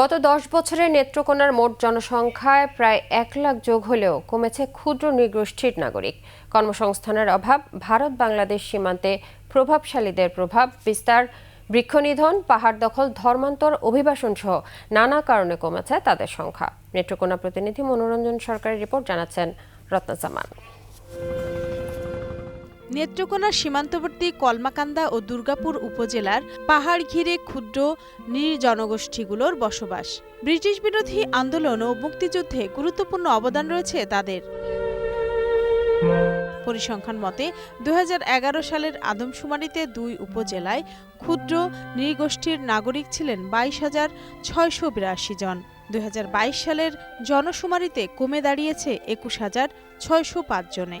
গত দশ বছরে নেত্রকোনার মোট জনসংখ্যায় প্রায় এক লাখ যোগ হলেও কমেছে ক্ষুদ্র নৃগোষ্ঠীর নাগরিক। কর্মসংস্থানের অভাব, ভারত বাংলাদেশ সীমান্তে প্রভাবশালীদের প্রভাব, বিস্তার, বৃক্ষনিধন, পাহাড় দখল, ধর্মান্তর, অভিবাসন সহ নানা কারণে কমেছে তাদের সংখ্যা। নেত্রকোনা প্রতিনিধি মনোরঞ্জন সরকারের রিপোর্ট জানাচ্ছেন রত্নজামান নেত্রকোনার সীমান্তবর্তী কলমাকান্দা ও দুর্গাপুর উপজেলার পাহাড় ঘিরে ক্ষুদ্র নির্জনগোষ্ঠীগুলোর বসবাস। ব্রিটিশ বিরোধী আন্দোলন ও মুক্তিযুদ্ধে গুরুত্বপূর্ণ অবদান রয়েছে তাদের। পরিসংখ্যান মতে দু হাজার এগারো সালের আদমশুমারিতে দুই উপজেলায় ক্ষুদ্র নৃগোষ্ঠীর নাগরিক ছিলেন বাইশ হাজার ছয়শো বিরাশি জন। দু হাজার বাইশ সালের জনশুমারিতে কমে দাঁড়িয়েছে একুশ হাজার ছয়শো পাঁচ জনে।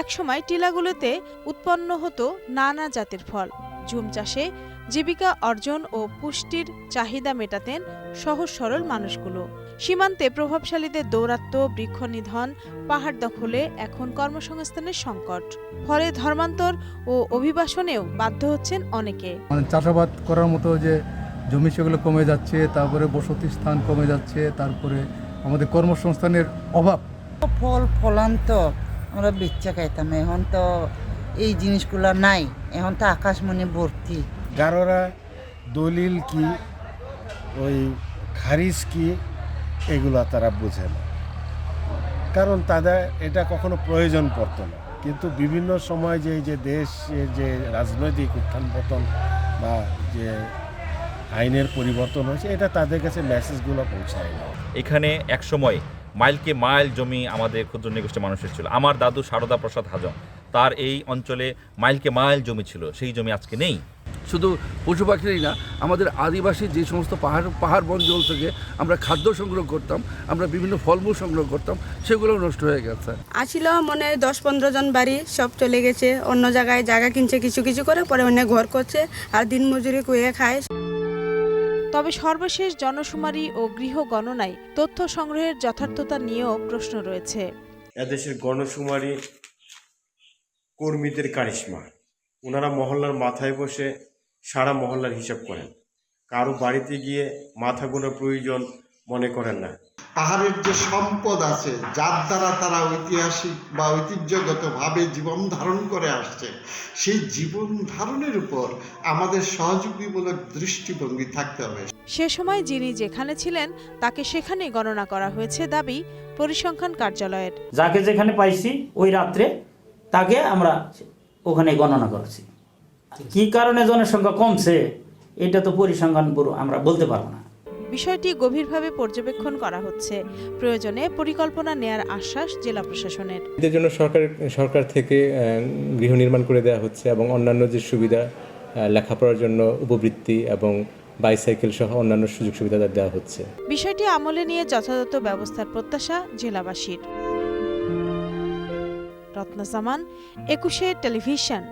একসময় টিলাগুলোতে উৎপন্ন হতো নানা জাতের ফল। ঝুম চাষে জীবিকা অর্জন ও পুষ্টির চাহিদা মেটাতেন সহজ সরল মানুষগুলো। সীমান্তে প্রভাবশালীদের দৌরাত্ম্য বৃক্ষ নিধন পাহাড় দখলে এখন কর্মসংস্থানের সংকট। ফলে ধর্মান্তর ও অভিবাসনেও বাধ্য হচ্ছেন অনেকে। মানে চাষাবাদ করার মতো যে জমি সেগুলো কমে যাচ্ছে তারপরে বসতি স্থান কমে যাচ্ছে তারপরে আমাদের কর্মসংস্থানের অভাব। ফল ফলান তো আমরা বেচ্চা খাইতাম এখন তো এই জিনিসগুলো নাই। এখন তো আকাশমণি ভর্তি। গারোরা দলিল কি ওই খারিজ কি এগুলো তারা বোঝে না। কারণ তাদের এটা কখনো প্রয়োজন পড়তো না। কিন্তু বিভিন্ন সময় যে এই যে দেশ যে রাজনৈতিক উত্থান পতন বা যে আইনের পরিবর্তন হয়েছে এটা তাদের কাছে মেসেজগুলো পৌঁছায় না। এখানে একসময় মাইলকে মাইল জমি আমাদের ক্ষুদ্র নিগোষ্ঠী মানুষের ছিল। আমার দাদু সারদা প্রসাদ হাজম তার এই অঞ্চলে মাইলকে মাইল জমি ছিল সেই জমি আজকে নেই। শুধু পশু পাখিরই না আমাদের আদিবাসী যে সমস্ত পাহাড় পাহাড় বঞ্জল থেকে আমরা খাদ্য সংগ্রহ করতাম আমরা বিভিন্ন ফলমূল সংগ্রহ করতাম সেগুলো নষ্ট হয়ে গেছে। আসিল মনে হয় দশ পনেরো জন বাড়ি সব চলে গেছে। অন্য জায়গায় জায়গা কিনছে কিছু কিছু করে পরে অন্য ঘর করছে আর দিন মজুরি কুয়ে খায়। তবে সর্বশেষ জনশুমারি ও গৃহ গণনায় তথ্য সংগ্রহের যথার্থতা নিয়েও প্রশ্ন রয়েছে। এদেশের গণশুমারি কর্মীদের কারিশমা। ওনারা মহল্লার মাথায় বসে সারা মহল্লার হিসাব করেন। কারও বাড়িতে গিয়ে মাথা গোনা প্রয়োজন মনে করেন না। পাহাড়ের যে সম্পদ আছে যার দ্বারা তারা ঐতিহাসিক বা ঐতিহ্যগতভাবে জীবন ধারণ করে আসছে সেই জীবন ধারণের উপর আমাদের সহযোগীমূলক দৃষ্টিভঙ্গি থাকতে হবে। সে সময় যিনি যেখানে ছিলেন তাকে সেখানে গণনা করা হয়েছে দাবি পরিসংখ্যান কার্যালয়ের। যাকে যেখানে পাইছি ওই রাত্রে তাকে আমরা ওখানে গণনা করছি। কি কারণে জনসংখ্যা কমছে এটা তো পরিসংখ্যান আমরা বলতে পারব না। বিষয়টি গভীরভাবে পর্যবেক্ষণ করা হচ্ছে। প্রয়োজনে পরিকল্পনা নেয়ার আশ্বাস জেলা প্রশাসনের। এদের জন্য সরকার সরকার থেকে গৃহ নির্মাণ করে দেওয়া হচ্ছে এবং অন্যান্য যে সুবিধা লেখাপড়ার জন্য উপবৃত্তি এবং বাইসাইকেল সহ অন্যান্য সুযোগ সুবিধা দেওয়া হচ্ছে। বিষয়টি আমলে নিয়ে যথাযথ ব্যবস্থার প্রত্যাশা জেলাবাসীর। রত্নাজামান একুশে টেলিভিশন।